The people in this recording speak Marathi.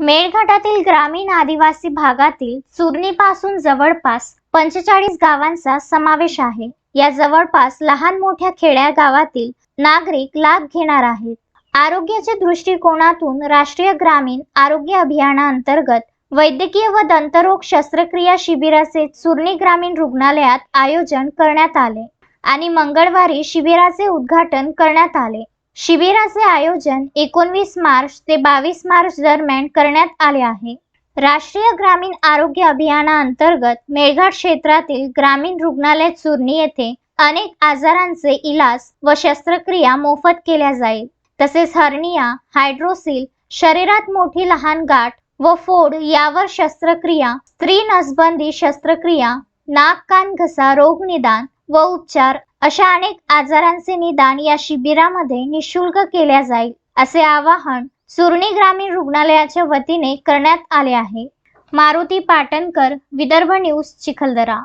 मेळघाटातील ग्रामीण आदिवासी भागातील चुरणीपासून जवळपास पंचेचाळीस गावांचा समावेश आहे. या जवळपास लहान मोठ्या खेड्या गावातील नागरिक लाभ घेणार आहेत. आरोग्याच्या दृष्टिकोनातून राष्ट्रीय ग्रामीण आरोग्य अभियानाअंतर्गत वैद्यकीय व दंतरोग शस्त्रक्रिया शिबिराचे चुरणी ग्रामीण रुग्णालयात आयोजन करण्यात आले आणि मंगळवारी शिबिराचे उद्घाटन करण्यात आले. शिबिराचे आयोजन एकोणवीस मार्च ते बावीस मार्च दरम्यान करण्यात आले आहे. राष्ट्रीय ग्रामीण आरोग्य अभियानाअंतर्गत मेळघाट क्षेत्रातील ग्रामीण रुग्णालय चुरणी येथे अनेक आजारांचे इलाज व शस्त्रक्रिया मोफत केल्या जाईल. तसेच हर्निया हायड्रोसिल शरीरात मोठी लहान गाठ व फोड यावर शस्त्रक्रिया स्त्री नसबंदी शस्त्रक्रिया नाक कान घसा रोग निदान व उपचार अशा अनेक आजारांचे निदान या शिबिरामध्ये निशुल्क केल्या जाईल असे आवाहन सुर्णी ग्रामीण रुग्णालयाच्या वतीने करण्यात आले आहे. मारुती पाटणकर विदर्भ न्यूज चिखलदरा.